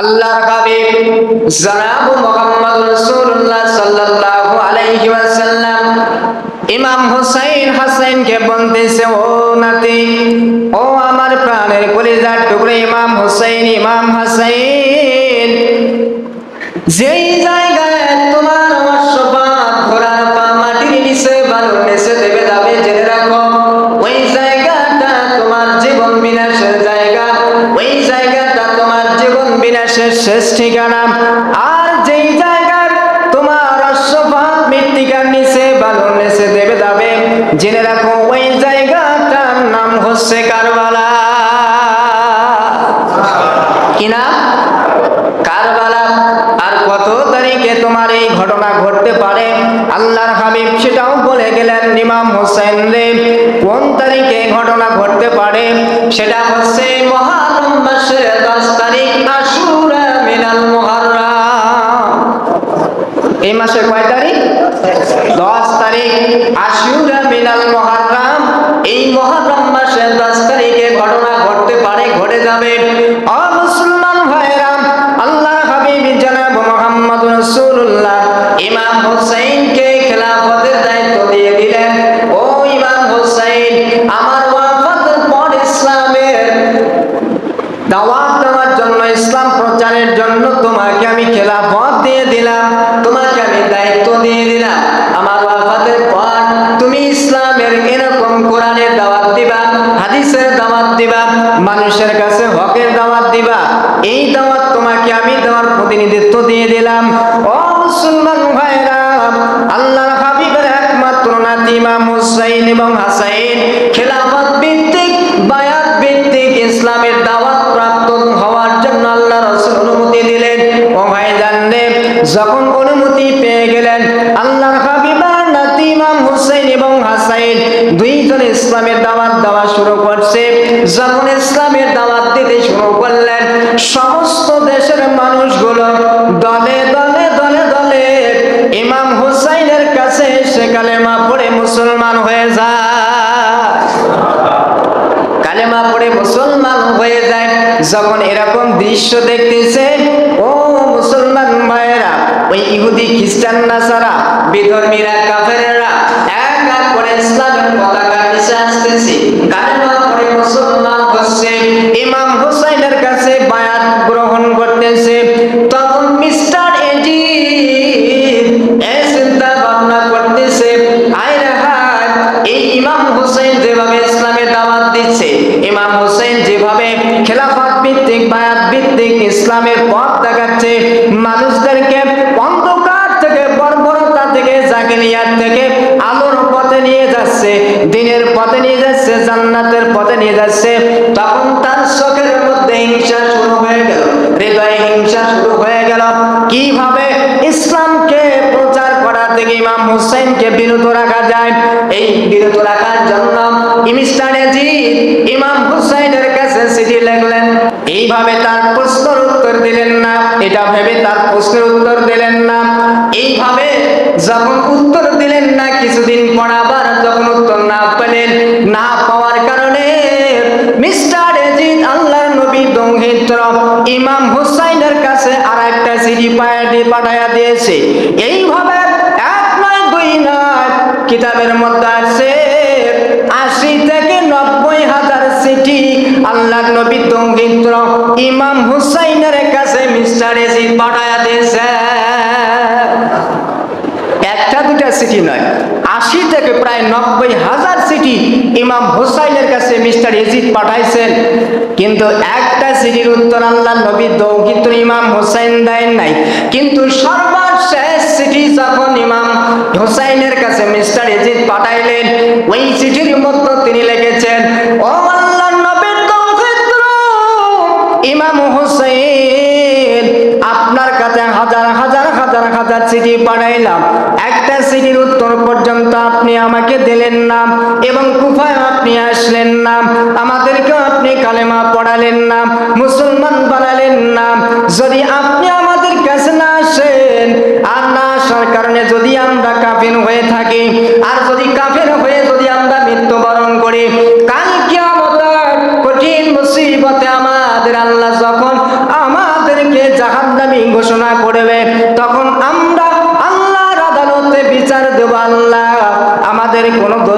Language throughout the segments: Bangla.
আল্লাহর হাবিব জনাব মুহাম্মদ রাসূলুল্লাহ সাল্লাল্লাহু আলাইহি ওয়াসাল্লাম ইমাম হুসাইন হাসাইনকে বলতেছে, ও নাতি, ও আমার প্রাণের কলিজার টুকরো ইমাম হুসাইন, ইমাম হাসাইন, যেই জায়গায় তোমার অশ্বপাত ঘোড়ার পা মাটির নিচে বালুর দেবে শেষ ঠিকানা। আর যেই জায়গার তোমার অশ্বপাত মৃত্তিকার নিচে বালুর নিচে দেবে যাবে জেনে রাখো ওই জায়গাটার নাম হচ্ছে কারবালা। কি নাম কারবালা। আর কত তারিখে তোমার এই ঘটনা ঘটতে পারে? আল্লাহর হাবিব সেটাও বলে গেলেন ইমাম হোসেন রে, কোন তারিখে ঘটনা ঘটতে পারে? সেটা হচ্ছে মহারম মাসের দশ তারিখ মিনাল এই মাসের কয় তারিখ? দশ তারিখ। আশুরা মিনাল মহারাম এই মহারাম মাসের দশ দাওয়াত দেওয়ার জন্য ইসলাম প্রচারের জন্য তোমাকে আমি খেলাফত দিয়ে দিলাম, তোমাকে আমি দায়িত্ব দিয়ে দিলাম। আমার ওয়াফাতের পর তুমি ইসলামের এরকম কোরআনের দাওয়াত দিবা, হাদিসের দাওয়াত দিবা, মানুষের কাছে হকের দাওয়াত দিবা। এই দাওয়াত তোমাকে আমি দেওয়ার প্রতিনিধিত্ব দিয়ে দিলাম। ও মুসলমান ভাইরা আল্লাহর হাবিবের একমাত্র নাতি ইমাম হুসাইন এবং হাসাইন যখন ইসলামের দাওয়াত দিতে শুরু করলেন, সমস্ত দেশের মানুষগুলো দলে দলে দলে দলে ইমাম হুসাইনের কাছে এসে কালেমা পড়ে মুসলমান হয়ে যায়। কালেমা পড়ে মুসলমান হয়ে যায়। যখন এরকম দৃশ্য দেখতেছে, ও মুসলমান ভাইয়েরা, ওই ইহুদি খ্রিস্টান নাসারা, বিধর্মীরা, কাফেরেরা, এক এক করে ইসলামের পতাকা নিচে আসতেছে। কালেমা ইমাম হুসাইনের কাছে বায়াত গ্রহণ করতেছে। তখন মিস্টার এজি হোসেন যেভাবে খেলাফত ভিত্তিক, বায়াত ভিত্তিক ইসলামের পথ দেখাচ্ছে, মানুষদেরকে অন্ধকার থেকে থেকে থেকে আলোর পথে নিয়ে যাচ্ছে, দিনের পথে নিয়ে যাচ্ছে জান্নাতের পথে নিয়ে যাচ্ছে। তখন তার চোখের মধ্যে হিংসা শুরু হয়ে গেল, হৃদয়ে হিংসা শুরু হয়ে গেল। কীভাবে ইসলামকে প্রচার করা থেকে ইমাম হুসাইনকে বিরত রাখা যায়? এই বিরত রাখার জন্য ইমাম কাছে এইভাবে তার প্রশ্নের উত্তর দিলেন না, এটা ভেবে তার প্রশ্নের উত্তর দিলেন না। এইভাবে যখন উত্তর দিলেন না, কিছুদিন পর ইমাম হুসাইনের কাছে আর একটা চিঠি পায়াটি পাঠাইয়া দিয়েছে। এইভাবে এক নয়, দুই নয় কিতাবের মধ্যে আছে, আশি থেকে নব্বই হাজার চিঠি আল্লাহ নবী দংহিত্র ইমাম হুসাইনের কাছে মিস্টার এজিদ পাঠাইয়া দিয়েছে। একটা দুটা সিটি নয়। আশি থেকে প্রায় নব্বই হাজার সিটি ইমাম হোসাইনের কাছে মিস্টার এজিদ পাঠাইছেন। কিন্তু একটা সিটির উত্তর আল্লাহ নবী দৌকিত ইমাম হোসাইন দেন নাই। কিন্তু সর্বশেষ সিটি যখন ইমাম হোসাইনের কাছে মিস্টার এজিদ পাঠাইলেন, ওই চিঠির মধ্যে তিনি লিখেছেন, ও আল্লাহ নবীর দৌকিত ইমাম হোসেন আপনার কাছে হাজার হাজার হাজার হাজার চিঠি পাঠাইলাম। একটা চিঠির উত্তর আমাকে দিলেন না এবং কুফায় আপনি আসলেন না, আমাদেরকেও আপনি কালেমা পড়ালেন না, মুসলমান বানালেন না। যদি আপনি আমাদের কাছে না আসেন, আর না আসার কারণে যদি আমরা কাফের হয়ে থাকি, আর যদি কাফের হয়ে যদি আমরা মৃত্যুবরণ করি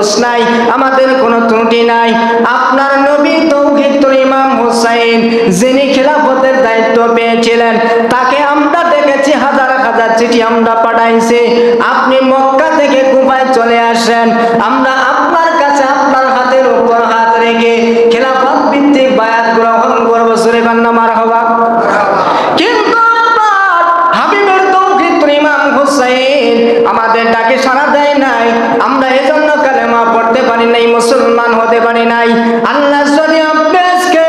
দোষ নাই, আমাদের কোনো ত্রুটি নাই। আপনার নবী তৌহিদ ইমাম হুসাইন, যিনি খেলাফতের দায়িত্ব পেয়েছিলেন, তাকে আমরা দেখেছি, হাজার হাজার চিঠি আমরা পাঠাইছি। আপনি মক্কা থেকে কুফায় চলে আসেন, আমরা আপনার কাছে আপনার হাতের উপর হাত রেখে খেলাফত ভিত্তিক বায়াত গ্রহণ করব, সুরে কান্না মার হবা আমাদের ডাকে সাড়া দেয় নাই, আমরা এজন্য কালেমা পড়তে পারি নাই মুসলমান হতে পারি নাই। আল্লাহ যদি আব্বাসকে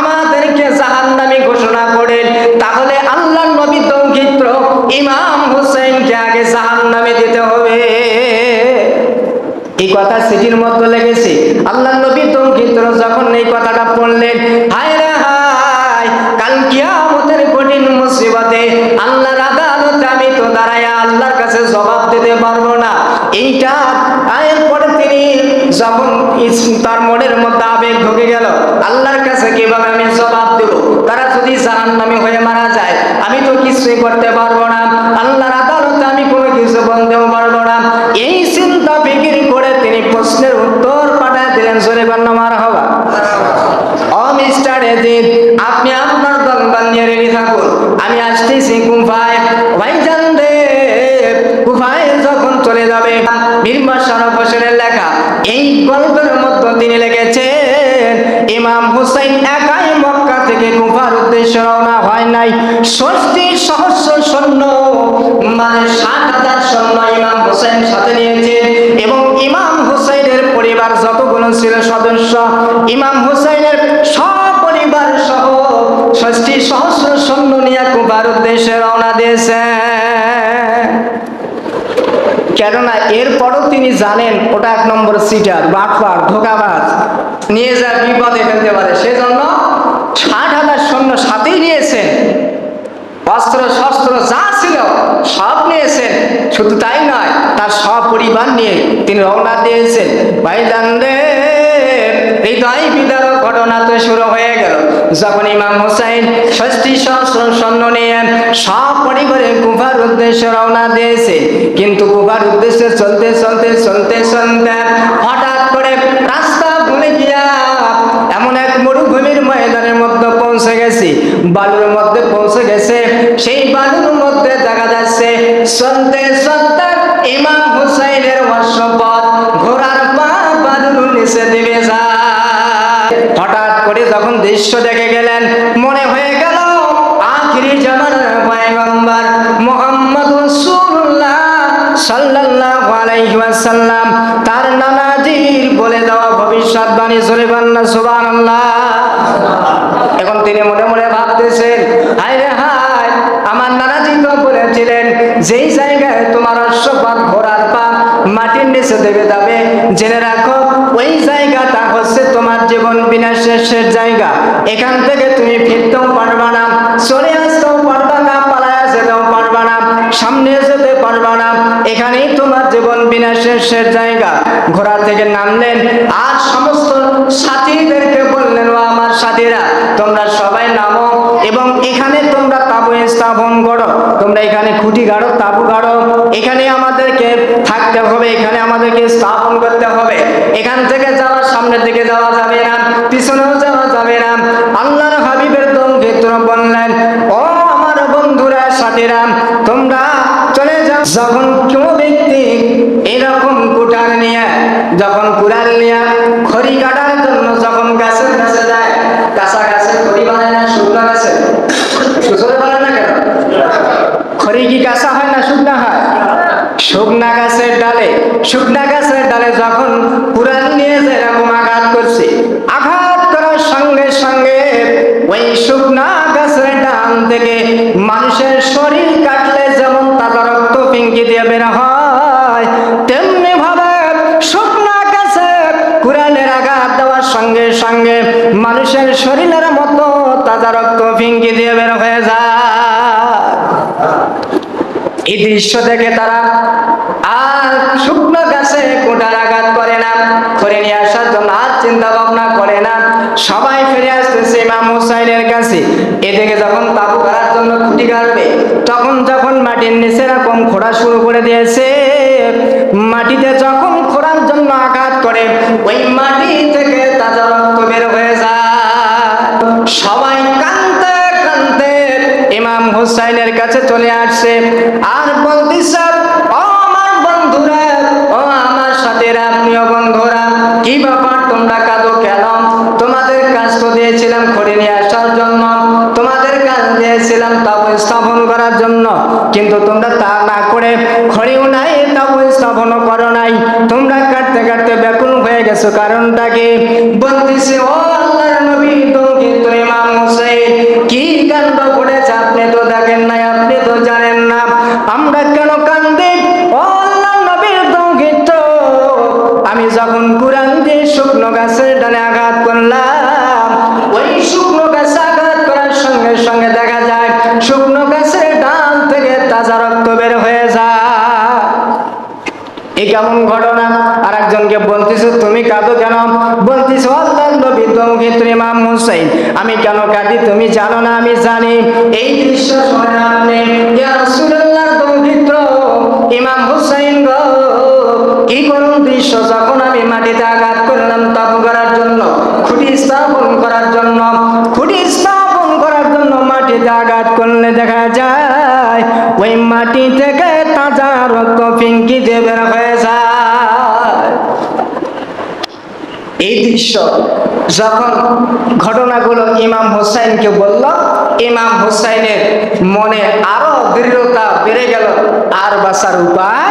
আমাদেরকে জাহান্নামী ঘোষণা করেন, তাহলে আল্লাহ নবী তৌহিদ ইমাম হোসেনকে আগে জাহান্নামে দিতে হবে। এই কথা সিটির মতো লেগেছে। আল্লাহ নবী তৌহিদ যখন এই কথাটা পড়লেন করতে পারব না। আল্লাহর আদালতে আমি কোনো কিছু বলতেও পারব না। এই চিন্তা বিক্রি করে তিনি প্রশ্নের উত্তর পাঠায় দিলেন সরে বান্না মারা হওয়া ও মিস্টার আপনি আপনার রেডি থাকুন। আমি আসতেছি যখন চলে যাবে হোসেনের লেখা, এই গল্পের মধ্যে তিনি লিখেছেন, ইমাম হুসাইন একাই মক্কা থেকে কুফার উদ্দেশ্যে রওনা হয় নাই। সহস্র সৈন্য মানে ষাট হাজার সৈন্য ইমাম হুসাইন সাথে নিয়েছে। এবং ইমাম হুসাইনের পরিবার যতগুলো ছিল সদস্য, ইমাম হুসাইনের সপরিবার সহ ষষ্ঠী সহস্র সৈন্য নিয়ে কুবার উদ্দেশ্যে রওনা দিয়েছে। কেননা এরপরও তিনি জানেন ওটা এক নম্বর সিটার, বাটপার, ধোকাবাজ, নিয়ে যা বিপদে ফেলতে পারে। সেজন্য ষাট হাজার সৈন্য সাথেই নিয়েছেন। অস্ত্র শস্ত্র যা ছিল সব নিয়েছেন। শুধু তাই নয়, তার সপরিবার নিয়ে তিনি রওনা দিয়েছেন। ভাইজান রে হৃদয় বিদারক ঘটনা তো শুরু হয়ে গেল। যখন ইমাম হোসাইন ষষ্ঠী সহস্র সৈন্য নিয়ে পরিবারে কুফার উদ্দেশ্যে রওনা দিয়েছে, কিন্তু কুফার উদ্দেশ্যে চলতে চলতে চলতে চলতে হঠাৎ করে রাস্তা ভুলে গিয়া এমন এক মরুভূমির ময়দানের মধ্যে পৌঁছে গেছি। বালুর মধ্যে পৌঁছে গেছে সেই বালুর মধ্যে দেখা যাচ্ছে চলতে চলতে ইমাম হুসাইনের অশ্বপথ ঘোড়ার পা বালুর নিচে হঠাৎ করে যখন দৃশ্য দেখে গেলেন, মনে হয়ে গেল আখিরি পয়গম্বর মোহাম্মদ রাসূলুল্লাহ সাল্লাল্লাহু আলাইহি ওয়াসাল্লাম। তার নানাজির বলে দেওয়া ভবিষ্যৎবাণী সুবহানাল্লাহ। দেবে যাবে জেনে রাখো, ওই জায়গাটা হচ্ছে তোমার জীবন বিনাশের জায়গা। এখান থেকে তুমি ফিরতেও পারবা না, চলে আসতেও পারবা না, পালায়া যেতেও পারবা না, সামনে যেতে পারবা না। এখানেই তোমার জীবন বিনাশের জায়গা। ঘোড়া থেকে নামলেন, আর সমস্ত সাথীদেরকে বললেন, ও আমার সাথীরা, তোমরা সবাই নামো। এবং এখানে তাবু স্থাপন করো, তোমরা এখানে খুঁটি গাড়ো, তাবু গাড়ো, এখানে আমাদেরকে থাকতে হবে, এখানে আমাদেরকে স্থাপন করতে হবে। এখান থেকে যাওয়ার সামনের দিকে যাওয়া যাবে না, পিছনেও যাওয়া যাবে না। আল্লাহর হাবিবের দম ভিতর বললেন, ও আমার বন্ধুরা, সাথীরা, তোমরা চলে যাও। যখন কেউ ব্যক্তি এরকম কুটার নিয়ে, যখন কুড়াল নিয়ে খড়ি কাটার জন্য যখন গাছের কাছে যায় কাঁচা গাছে খড়ি বানায় না শুকনো গাছে সুসরে বানায় না কেন খড়ি কি কাঁচা হয় না শুকনা হয়? শুকনা গাছের ডালে, শুকনা গাছের ডালে যখন কুড়াল নিয়ে যে এরকম আঘাত করছে। আঘাত করার সঙ্গে সঙ্গে ওই শুকনা গাছের ডাল থেকে মানুষের শরীর কাটলে যেমন তাজা রক্ত পিঙ্কি দিয়ে বের হয়, তেমনি ভাবে শুকনা গাছে কুড়ালের আঘাত দেওয়ার সঙ্গে সঙ্গে মানুষের শরীরের মতো তাজা রক্ত পিঙ্কি দিয়ে বের হয়ে যায়। এই দৃশ্য দেখে তারা আর শুকনো গাছে কোটার আঘাত করে না করে নিয়ে আসার জন্য আর চিন্তা ভাবনা করে না। সবাই ফিরে আসতেছে ইমাম হুসাইনের কাছে। এদিকে যখন তাবু করার জন্য খুঁটি কাটবে মাটির নিচে এরকম খোঁড়া শুরু করে দিয়েছে, মাটিতে যখন খোঁড়ার জন্য আঘাত করে, ওই মাটি থেকে তাজা রক্ত বের হয়ে যায়। সবাই কানতে কানতে ইমাম হুসাইনের কাছে চলে আসছে। আর কারণটা কি কেমন ঘটনা? আর একজনকে বলতেছো, তুমি কাঁদো কেন? বলতেছো হুসাইন। আমি কেন কাঁদি তুমি জানো না, আমি জানি। এই দৃশ্য হুসাইন গো। কি করুন দৃশ্য, যখন আমি মাটিতে আঘাত করলাম তাপ করার জন্য, খুঁটি স্থাপন করার জন্য, খুঁটি স্থাপন করার জন্য মাটিতে আঘাত করলে দেখা যায়, ওই মাটি থেকে রক্ত ফিঙ্কিতে বের হয়ে এই দৃশ্য যখন ঘটনাগুলো ইমাম হোসাইনকে বলল, ইমাম হোসাইনের মনে আরও দৃঢ়তা বেড়ে গেল, আর বাসার উপায়